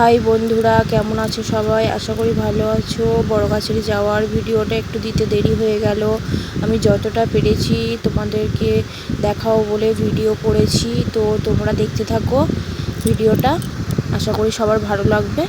High বন্ধুরা, কেমন আছো সবাই? আশা করি ভালো আছো। বড় যাওয়ার ভিডিওটা একটু দিতে দেরি হয়ে গেল। আমি যতটা পেরেছি তোমাদেরকে দেখাও বলে ভিডিও করেছি। তো তোমরা দেখতে থাকো ভিডিওটা। আশা করি সবার ভালো লাগবে।